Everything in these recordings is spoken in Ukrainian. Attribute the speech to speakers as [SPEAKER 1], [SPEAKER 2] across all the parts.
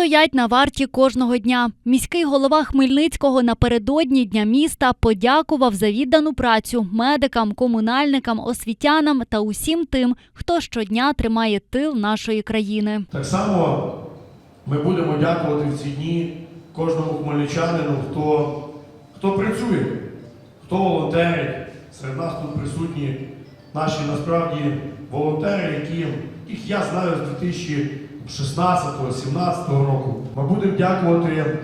[SPEAKER 1] стоять на варті кожного дня. Міський голова Хмельницького напередодні дня міста подякував за віддану працю медикам, комунальникам, освітянам та усім тим, хто щодня тримає тил нашої країни.
[SPEAKER 2] Так само ми будемо дякувати в ці дні кожному хмельничанину, хто, хто працює, хто волонтерить. Серед нас тут присутні наші насправді волонтери, які, яких я знаю з 2016-2017 року. Ми будемо дякувати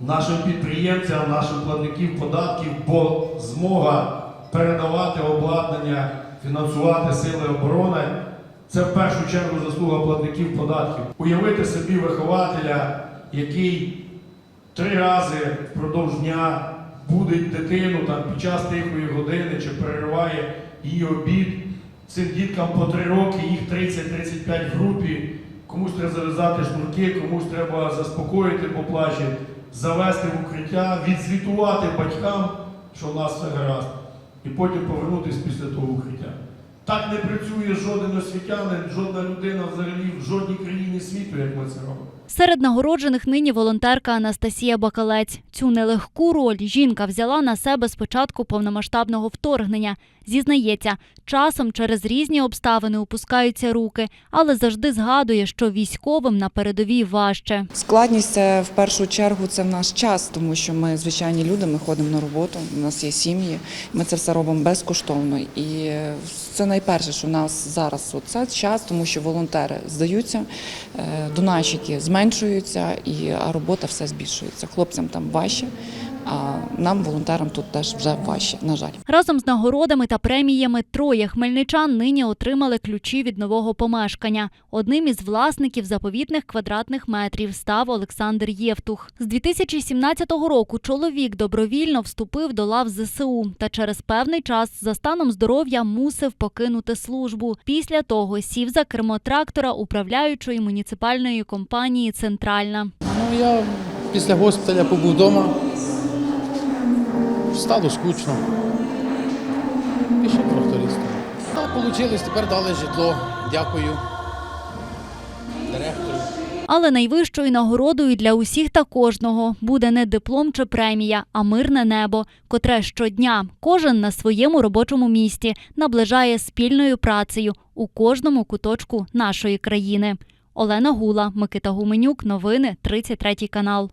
[SPEAKER 2] нашим підприємцям, нашим платників податків, бо змога передавати обладнання, фінансувати сили оборони це в першу чергу заслуга платників податків. Уявити собі вихователя, який три рази впродовж дня будить дитину там, під час тихої години чи перериває її обід. Цим діткам по три роки, їх 30-35 в групі. Комусь треба зав'язати шнурки, комусь треба заспокоїти по плачі, завести в укриття, відзвітувати батькам, що в нас все гаразд, і потім повернутися після того укриття. Так не працює жоден освітянин, жодна людина взагалі в жодній країні світу, як ми це робимо.
[SPEAKER 1] Серед нагороджених нині волонтерка Анастасія Бакалець. Цю нелегку роль жінка взяла на себе з початку повномасштабного вторгнення. Зізнається, часом через різні обставини опускаються руки, але завжди згадує, що військовим на передовій важче.
[SPEAKER 3] Складність це в першу чергу це в наш час, тому що ми звичайні люди, ми ходимо на роботу, у нас є сім'ї, ми це все робимо безкоштовно. І це найперше, що в нас зараз це час, тому що волонтери здаються, е, донайщики зменшуються, і а робота все збільшується. Хлопцям там важче, а нам, волонтерам, тут теж вже важче, на жаль.
[SPEAKER 1] Разом з нагородами та преміями троє хмельничан нині отримали ключі від нового помешкання. Одним із власників заповітних квадратних метрів став Олександр Євтух. З 2017 року чоловік добровільно вступив до лав ЗСУ та через певний час за станом здоров'я мусив покинути службу. Після того сів за кермо трактора управляючої муніципальної компанії Центральна.
[SPEAKER 4] Ну, я після госпіталя побув вдома. Стало скучно. Пішов трактористом. Так, вийшло, тепер дали житло. Дякую. Директору.
[SPEAKER 1] Але найвищою нагородою для усіх та кожного буде не диплом чи премія, а мирне небо, котре щодня кожен на своєму робочому місці наближає спільною працею у кожному куточку нашої країни. Олена Гула, Микита Гуменюк, новини 33 канал.